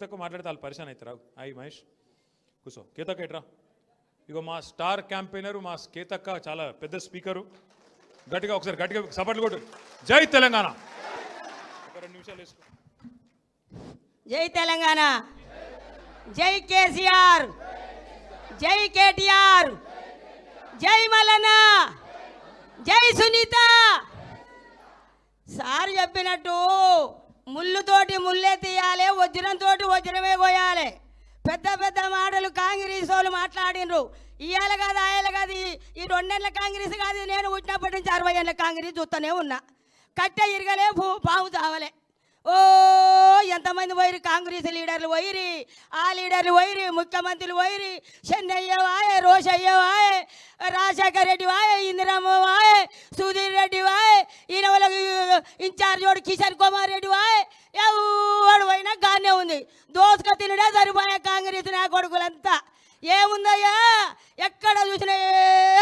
తక్కువ మాట్లాడితే వాళ్ళు పరిశాన్ అవుతారా. అయ్యి మహేష్. కూర్చో కేతక్క ఎట్రా? ఇగో మా స్టార్ క్యాంపెయినర్ మా కేతక్క చాలా పెద్ద స్పీకరు. గట్టిగా ఒకసారి గట్టిగా సపోర్ట్లు కొట్టు. జై తెలంగాణ. ఒక రెండు నిమిషాలు వేసుకో. జై తెలంగాణ. జై కేసీఆర్. జై కేటీఆర్. జై మలన జై సునీత. సార్ చెప్పినట్టు ముళ్ళుతోటి ముల్లే తీయాలి వజ్రంతో వజ్రమే కోయాలి పెద్ద పెద్ద మాటలు కాంగ్రెస్ వాళ్ళు మాట్లాడినరు ఇవాళ కాదు ఆయన కాదు ఈ- రెండేళ్ళ కాంగ్రెస్ కాదు. నేను పుట్టినప్పటి నుంచి అరవై ఏళ్ళ కాంగ్రెస్ చూస్తూనే ఉన్నా. కట్టె ఇరగలే భూ- పాము చావలే. ఓ ఎంతమంది పోయిరి కాంగ్రెస్ లీడర్లు పోయిరి ఆ లీడర్లు పోయిరి ముఖ్యమంత్రులు పోయిరి చెన్నయ్య వాయే రోషయ్య వాయే రాజశేఖర్ రెడ్డి వాయే ఇందిరమ్మ వాయే సుధీర్ రెడ్డి వాయే ఈయన వాళ్ళకి ఇన్ఛార్జ్ వాడు కిషన్ కుమార్ రెడ్డి వాయే ఎవడు పోయినా గానే ఉంది. దోసుక తినడే సరిపోయే కాంగ్రెస్ నా కొడుకులంతా. ఏముందయ్యా? ఎక్కడ చూసినా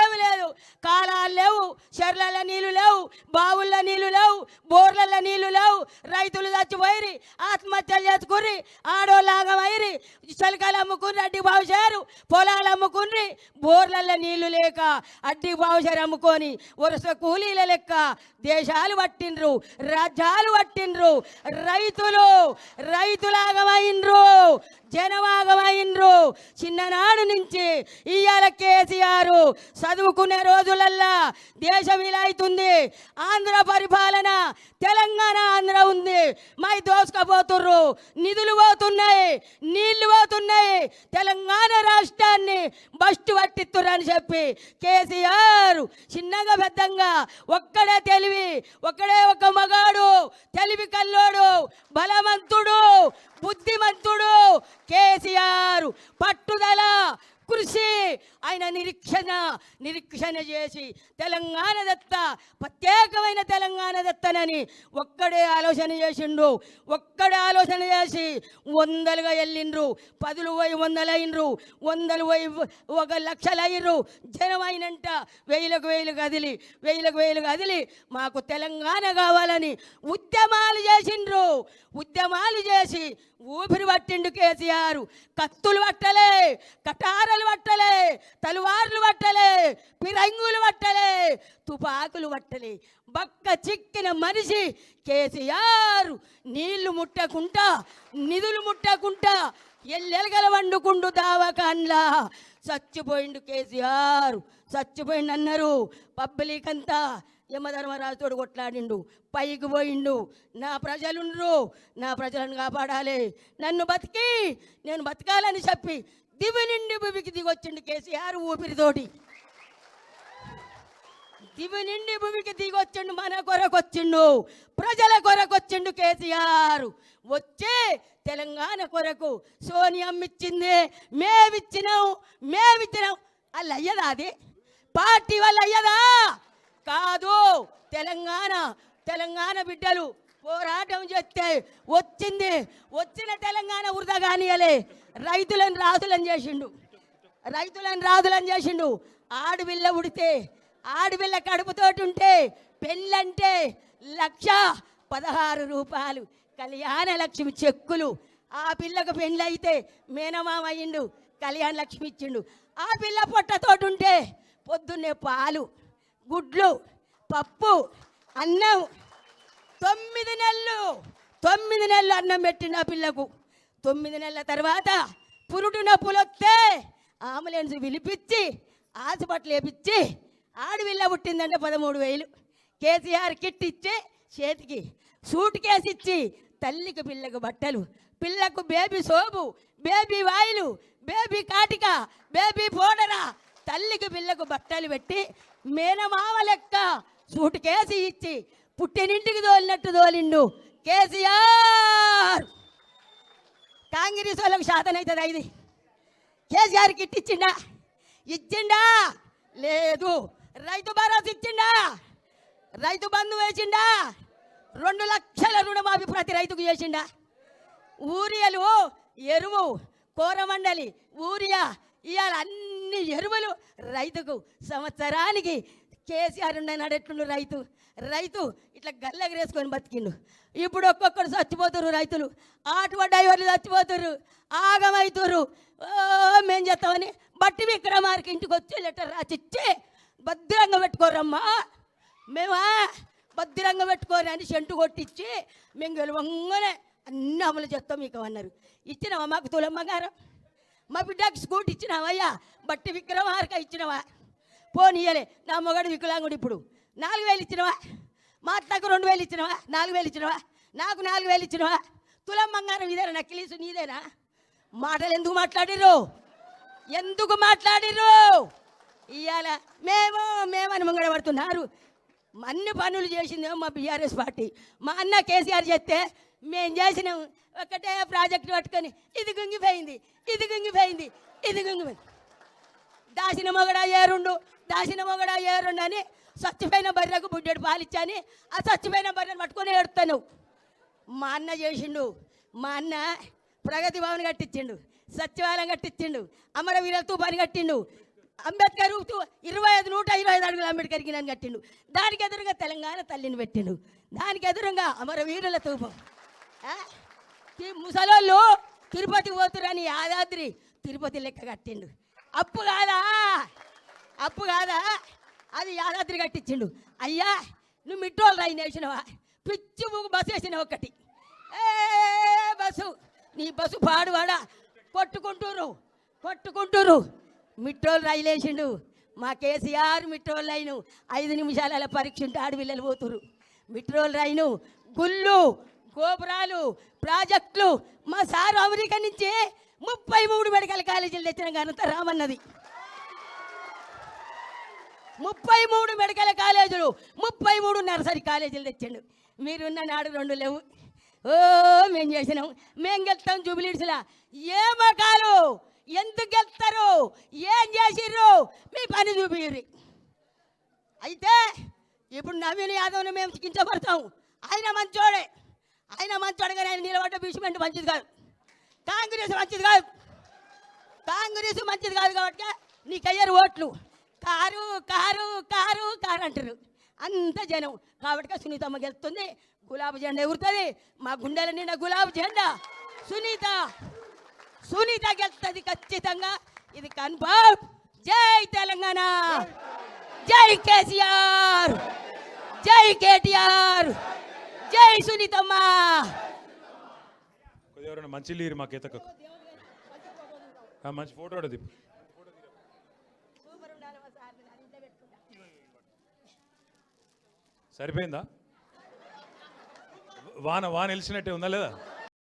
ఏమి లేదు. కాలాలు లేవు చెర్లలో నీళ్ళు లేవు బావుల్లో నీళ్ళు లేవు బోర్లలో నీళ్ళు లేవు. రైతులు చచ్చిపోయి ఆత్మహత్యలు చేసుకుర్రి ఆడోళ్ళాగమైరి చలికలు అమ్ముకుని అడ్డి బావుచారు పొలాలు అమ్ముకుని బోర్లలో నీళ్ళు లేక అడ్డి బావుచారు అమ్ముకొని వరుస కూలీల లెక్క దేశాలు పట్టిండ్రు రాజ్యాలు పట్టిండ్రు. రైతులు రైతులాగమైండ్రు జనవాగమైండ్రు చిన్ననాడు నుంచి ఇయ్యాల కేసీఆర్ చదువుకునే రోజులల్లా దేశం ఇలా అవుతుంది ఆంధ్ర పరిపాలన తెలంగాణ ఆంధ్ర ఉంది. మై దోసుకపోతుర్రు. నిధులు పోతున్నాయి నీళ్ళు పోతున్నాయి. తెలంగాణ రాష్ట్రాన్ని బస్టు పట్టిత్తురు అని చెప్పి కేసీఆర్ చిన్నగా పెద్దంగా ఒక్కడే తెలివి ఒక్కడే ఒక మగాడు తెలివి కల్లోడు బలవంతుడు బుద్ధి చేశారు పట్టుదల కృషి. ఆయన నిరీక్షణ నిరీక్షణ చేసి తెలంగాణ దత్త ప్రత్యేకమైన తెలంగాణ దత్తనని ఒక్కడే ఆలోచన చేసిండు. ఒక్కడే ఆలోచన చేసి వందలుగా వెళ్ళిండ్రు పదులు పోయి వందలు వందలు పోయి ఒక లక్షలు అయినరు జనం అయినంట వేలకు వేలు కదిలి వేలకు వేలు కదిలి మాకు తెలంగాణ కావాలని ఉద్యమాలు చేసిండ్రు. ఉద్యమాలు చేసి ఊపిరి పట్టిండు కేసీఆర్. కత్తులు పట్టలే కటారలు పట్టలే తలువార్లు పట్టలే పిరంగులు పట్టలే తుపాకులు పట్టలే. బక్క చిక్కిన మనిషి కేసీఆర్. నీళ్ళు ముట్టకుంటా నిధులు ముట్టకుంటా ఎల్లెలగల వండుకుండు దావకాన్లా. చచ్చిపోయిండు కేసీఆర్. చచ్చిపోయిండు అన్నారు పబ్లిక్ అంతా. యమధర్మరాజుతోడు కొట్లాడిండు పైకి పోయిండు. నా ప్రజలుండ్రు నా ప్రజలను కాపాడాలి. నన్ను బతికి నేను బతకాలని చెప్పి దివి నిండి భూమికి దిగొచ్చిండు కేసీఆర్ ఊపిరితోటి. దివి నిండి భూమికి దిగొచ్చిండు మన కొరకొచ్చిండు ప్రజల కొరకొచ్చిండు కేసీఆర్. వచ్చే తెలంగాణ కొరకు సోనియమ్మ ఇచ్చింది మేమిచ్చినాం మేమిచ్చినాం. అల్ల అయ్యదా అది? పార్టీ వల్ల అయ్యదా కాదు. తెలంగాణ తెలంగాణ బిడ్డలు పోరాటం చేస్తే వచ్చింది. వచ్చిన తెలంగాణ వృధా కానియలే. రైతులను రాజులను చేసిండు. రైతులను రాజులను చేసిండు. ఆడపిల్ల ఉడితే ఆడపిల్ల కడుపుతోటి ఉంటే పెళ్ళంటే లక్ష పదహారు రూపాయలు కళ్యాణ లక్ష్మి చెక్కులు. ఆ పిల్లకు పెళ్ళైతే మేనమామ అయ్యిండు కళ్యాణ లక్ష్మి ఇచ్చిండు. ఆ పిల్ల పొట్టతోటి ఉంటే పొద్దున్నే పాలు గుడ్లు పప్పు అన్నం. తొమ్మిది నెలలు తొమ్మిది నెలలు అన్నం పెట్టిన పిల్లకు. తొమ్మిది నెలల తర్వాత పురుడు నొప్పులు వస్తే అంబులెన్స్ పిలిపించి హాస్పిటల్ వేపించి ఆడపిల్ల పుట్టిందంటే పదమూడు వేలు. కేసీఆర్ కిట్ ఇచ్చి చేతికి సూట్ కేసు ఇచ్చి తల్లికి పిల్లకు బట్టలు పిల్లకు బేబీ సోపు బేబీ వాయిలు బేబీ కాటిక బేబీ పౌడరా తల్లికి పిల్లకు బట్టలు పెట్టి మేనమామ లెక్క సూటు కేసు ఇచ్చి పుట్టినింటికి తోలినట్టు తోలిండు కేసీఆర్. కాంగ్రెస్ వాళ్ళకు శాతం అవుతుంది ఇది కేసీఆర్ కిట్ ఇచ్చిండా ఇచ్చిండా? లేదు. రైతు భరోసా ఇచ్చిండా? రైతు బంధు వేసిండా? రెండు లక్షల రుణమాఫీ ప్రతి రైతుకు చేసిండా? ఊరియలు ఎరువు కోరమండలి ఊరియా ఇవాళ అన్ని ఎరువులు రైతుకు సంవత్సరానికి కేసీఆర్ ఉన్నాడు ఎట్లుండు రైతు? రైతు ఇట్లా గల్లెగరేసుకొని బతికిండు. ఇప్పుడు ఒక్కొక్కరు చచ్చిపోతున్నారు రైతులు. ఆటో డ్రైవర్లు చచ్చిపోతున్నారు ఆగమవుతురు ఓ మేం చేస్తామని బట్టి విక్రమార్కి ఇంటికి వచ్చే లెటర్ రాసిచ్చి భద్రంగా పెట్టుకోరమ్మా మేమా? భద్రంగా పెట్టుకోని అని సెంటు కొట్టించి మేము గెలవంగానే అన్ని అమలు చేస్తాం మీకు అన్నారు. ఇచ్చినావా మాకు తులమ్మ గారు? మా బిడ్డకి స్కూటీ ఇచ్చినావయ్యా బట్టి విక్రమార్క ఇచ్చినవా? పోనీయలే నా మొగడు వికలాంగుడు ఇప్పుడు. నాలుగు వేలు ఇచ్చినవా? మా అత్తకు రెండు వేలు ఇచ్చినవా? నాలుగు వేలు ఇచ్చినవా? నాకు నాలుగు వేలు ఇచ్చినవా? తులం బంగారం ఇదేనా? నక్కిలీసు నీదేనా? మాటలు ఎందుకు మాట్లాడిర్రు? ఎందుకు మాట్లాడిర్రు? ఇవాళ మేము మేమని ముంగడ పడుతున్నారు అన్ని పనులు చేసిందేమో మా బీఆర్ఎస్ పార్టీ. మా అన్న కేసీఆర్ చెప్తే మేము చేసినాం. ఒకటే ప్రాజెక్ట్ పట్టుకొని ఇది గుంగిపోయింది ఇది గుంగిపోయింది ఇది గుంగిపోయింది. దాసిన మొగడ ఏరుండు దాసిన మొగడ ఏరుండు అని స్వచ్ఛమైన బర్రెకు బుడ్డెడు పాలిచ్చాని ఆ స్వచ్ఛమైన బర్రెను పట్టుకొని ఏడుతాను మా అన్న చేసిండు మా అన్న ప్రగతి భవన్ కట్టించిండు సచివాలయం కట్టించిండు అమరవీర తూపాని కట్టిండు అంబేద్కర్ ఇరవై ఐదు నూట ఇరవై ఐదు అడుగులు అంబేద్కర్ గిన్నెని కట్టిండు. దానికి ఎదురుగా తెలంగాణ తల్లిని పెట్టిండు. దానికి ఎదురుగా అమరవీరుల తూపం. ముసలోళ్ళు తిరుపతి పోతురని యాదాద్రి తిరుపతి లెక్క కట్టిండు. అప్పు కాదా? అప్పు కాదా? అది యాదాద్రి కట్టించిండు. అయ్యా నువ్వు మిట్టోళ్ళు రైన్ వేసినవా పిచ్చి ముగ్గు బస్సు వేసినావు ఒకటి ఏ బస్సు నీ బస్సు పాడువాడా? కొట్టుకుంటూరు కొట్టుకుంటూరు మిట్టోళ్ళు రైలు వేసిండు మా కేసీఆర్ మిట్రోల్ లైను ఐదు నిమిషాల పరీక్ష ఉంటే ఆడపిల్లలు పోతురు మిట్రోల్ రైను గుళ్ళు గోపురాలు ప్రాజెక్టులు మా సారు అమెరికా నుంచి ముప్పై మూడు మెడికల్ కాలేజీలు తెచ్చిన ఘనత రామన్నది. ముప్పై మూడు మెడికల్ కాలేజీలు ముప్పై మూడు నర్సరీ కాలేజీలు తెచ్చిండు. మీరున్న నాడు రెండు లేవు. ఓ మేము చేసినాం. మేము గెలుస్తాం జూబిలీడ్స్లా ఏ మకాలు ఎందుకు గెలుస్తారు? ఏం చేసిర్రు? మీ పని చూపిర్రి అయితే ఇప్పుడు నవీన్ యాదవ్ని మేము కించపడతాం. ఆయన మంచోడే. ఆయన మంచి కానీ ఆయన నిలబడ్డ బీచ్మెంట్ మంచిది కాదు. కాంగ్రెస్ మంచిది కాదు. కాంగ్రెస్ మంచిది కాదు కాబట్టి నీకు అయ్యారు ఓట్లు. కారు కారు కారు కారు అంటారు అంత జనం. కాబట్టి సునీతమ్మ గెలుస్తుంది. గులాబీ జెండా ఎగురుతుంది. మా గుండెల నిండా గులాబీ జెండా. సునీత సునీత గెలుస్తుంది ఖచ్చితంగా. ఇది కన్ఫర్మ్. జై తెలంగాణ. జై కేసీఆర్. జై కేటీఆర్. జై సునీతమ్మ! ఎవరైనా మంచి లేరు మా గీతకు. మంచి ఫోటో కూడా దిప్పు. సరిపోయిందా? వాన వాన వెలిసినట్టే ఉందా లేదా?